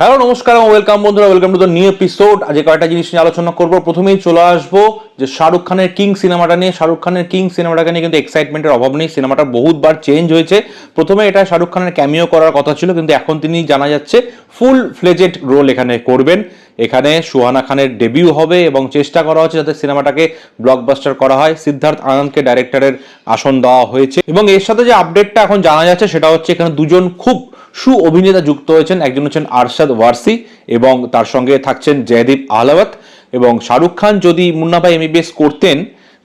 Hello, নমস্কার এবং welcome বন্ধুরা welcome to the new episode আজকে কয়েকটা জিনিস নিয়ে আলোচনা করব। প্রথমেই চলে আসব যে শাহরুখ খানের কিং সিনেমাটা নিয়ে। শাহরুখ খানের কিং সিনেমাটাকে নিয়ে কিন্তু এক্সাইটমেন্টের অভাব নেই। সিনেমাটা বহুতবার চেঞ্জ হয়েছে। প্রথমে এটা শাহরুখ খানের ক্যামিও করার কথা ছিল, কিন্তু এখন তিনি জানা যাচ্ছে ফুল ফ্লেজেড রোল এখানে করবেন। এখানে সুহানা খানের ডেবিউ হবে এবং চেষ্টা করা হচ্ছে যাতে সিনেমাটাকে ব্লকবাস্টার করা হয়। সিদ্ধার্থ আনন্দকে ডাইরেক্টরের আসন দেওয়া হয়েছে। এবং এর সাথে যে আপডেটটা এখন জানা যাচ্ছে, সেটা হচ্ছে এখানে দুজন খুব সু অভিনেতা যুক্ত হয়েছেন। একজন হচ্ছেন আরশাদ ওয়ারসি এবং তার সঙ্গে থাকছেন জয়দীপ আহলাওয়াত এবং শাহরুখ খান যদি মুন্না ভাই এমবিবিএস করতেন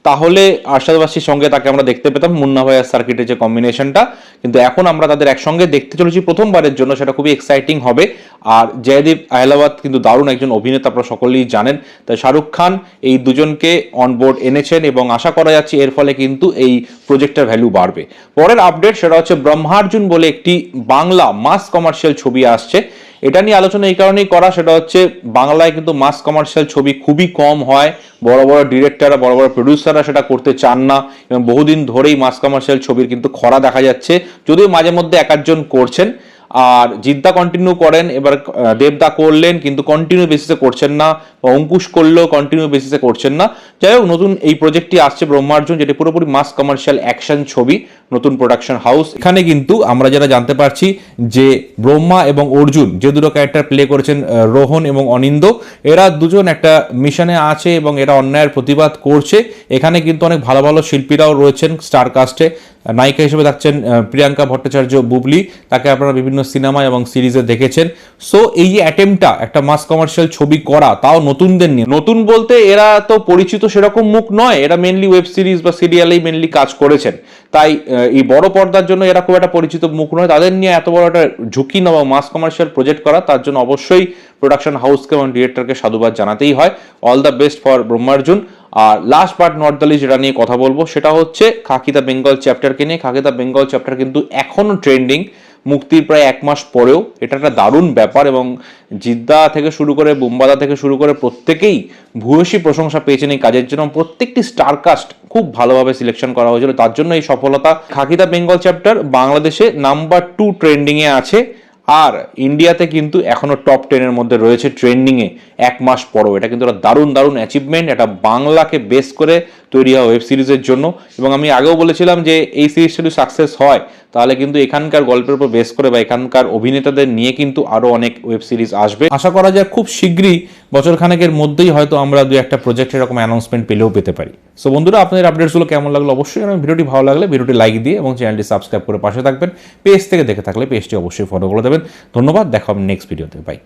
তাহলে আরশাদ ওয়ারসির সঙ্গে তাকে আমরা দেখতে পেতাম। মুন্না ভাই আর সার্কিটের যে কম্বিনেশনটা কিন্তু এখন আমরা তাদের একসঙ্গে দেখতে চলেছি প্রথমবারের জন্য, সেটা খুবই এক্সাইটিং হবে। আর জয়দীপ আহলাওয়াত কিন্তু দারুণ একজন অভিনেতা, আপনারা সকলেই জানেন। তাই শাহরুখ খান এই দুজনকে অনবোর্ড এনেছেন এবং আশা করা যাচ্ছে এর ফলে কিন্তু এই প্রজেক্টের ভ্যালু বাড়বে। পরের আপডেট সেটা হচ্ছে ব্রহ্মার্জুন বলে একটি বাংলা মাস কমার্শিয়াল ছবি আসছে। এটা নিয়ে আলোচনা এই কারণেই করা, সেটা হচ্ছে বাংলায় কিন্তু মাস কমার্শিয়াল ছবি খুবই কম হয়। বড় বড় ডিরেক্টররা বড় বড় প্রডিউসাররা সেটা করতে চান না এবং বহুদিন ধরেই মাস কমার্শিয়াল ছবির কিন্তু খরা দেখা যাচ্ছে। যদিও মাঝে মধ্যে এক একজন করছেন আর জিদ্দা কন্টিনিউ করেন, এবার দেবদা করলেন, কিন্তু কন্টিনিউ বেসিসে করছেন না, বা অঙ্কুশ করলেও কন্টিনিউ বেসিসে করছেন না। যাই হোক, নতুন এই প্রজেক্টটি আসছে ব্রহ্মার্জন, যেটি পুরোপুরি মাস কমার্শিয়াল অ্যাকশন ছবি, নতুন প্রোডাকশন হাউস এখানে কিন্তু আমরা যারা জানতে পারছি যে ব্রহ্মা এবং অর্জুন, যে দুটো ক্যারেক্টার প্লে করেছেন রোহন এবং অনিন্দ এরা দুজন একটা মিশনে আছে এবং এরা অন্যায়ের প্রতিবাদ করছে। এখানে কিন্তু অনেক ভালো ভালো শিল্পীরাও রয়েছেন স্টার কাস্টে নায়িকা হিসেবে থাকছেন প্রিয়াঙ্কা ভট্টাচার্য বুবলি, তাকে আপনারা বিভিন্ন সিনেমা এবং সিরিজে দেখেছেন। সো এই যে অ্যাটেম্পটা, একটা মাস কমার্শিয়াল ছবি করা, তাও নতুনদের নিয়ে। নতুন বলতে এরা তো পরিচিত সেরকম মুখ নয়, এরা মেনলি ওয়েব সিরিজ বা সিরিয়ালেই মেনলি কাজ করেছেন। তাই এই বড় পর্দার জন্য এরা খুব একটা পরিচিত মুখ নয়। তাদের নিয়ে এত বড় একটা ঝুঁকি নেওয়া মাস কমার্শিয়াল প্রজেক্ট করা, তার জন্য অবশ্যই প্রোডাকশন হাউসকে এবং ডিরেক্টরকে সাধুবাদ জানাতেই হয়। All the best for Brahmarjun R last but not the যেটা নিয়ে কথা বলব, সেটা হচ্ছে খাকিদা বেঙ্গল চ্যাপ্টারকে নিয়ে। খাকিদা বেঙ্গল চ্যাপ্টার কিন্তু এখনও ট্রেন্ডিং মুক্তির প্রায় এক মাস পরেও। এটা একটা দারুণ ব্যাপার এবং জিদ্দা থেকে শুরু করে বোম্বাদা থেকে শুরু করে প্রত্যেকেই ভূয়সী প্রশংসা পেয়েছেন এই কাজের জন্য। প্রত্যেকটি স্টারকাস্ট খুব ভালোভাবে সিলেকশন করা হয়েছিল। তার জন্য এই সফলতা খাকিদা বেঙ্গল চ্যাপ্টার বাংলাদেশে নাম্বার টু ট্রেন্ডিংয়ে আছে। আর ইন্ডিয়াতে কিন্তু এখনও টপ টেনের মধ্যে রয়েছে ট্রেন্ডিংয়ে এক মাস পরও। এটা কিন্তু একটা দারুণ দারুণ অ্যাচিভমেন্ট এটা বাংলাকে বেস করে তৈরি হওয়া ওয়েব সিরিজের জন্য। এবং আমি আগেও বলেছিলাম যে এই সিরিজটা যদি সাকসেস হয়, তাহলে কিন্তু এখানকার গল্পের উপর বেস করে বা এখানকার অভিনেতাদের নিয়ে কিন্তু আরও অনেক ওয়েব সিরিজ আসবে। আশা করা যায় খুব শীঘ্রই বছর খানেকের মধ্যেই হয়তো আমরা দু একটা প্রজেক্ট এরকম অ্যানাউন্সমেন্ট পেলেও পেতে পারি। সো বন্ধুরা, আপনাদের আপডেটসগুলো কেমন লাগল? অবশ্যই এবং ভিডিওটি ভালো লাগলে ভিডিওটি লাইক দিয়ে এবং চ্যানেলটি সাবস্ক্রাইব করে পাশে থাকবেন। পেজ থেকে দেখে থাকলে পেজটি অবশ্যই ফলো করে দেবেন। ধন্যবাদ। দেখা হবে নেক্সট ভিডিওতে বাই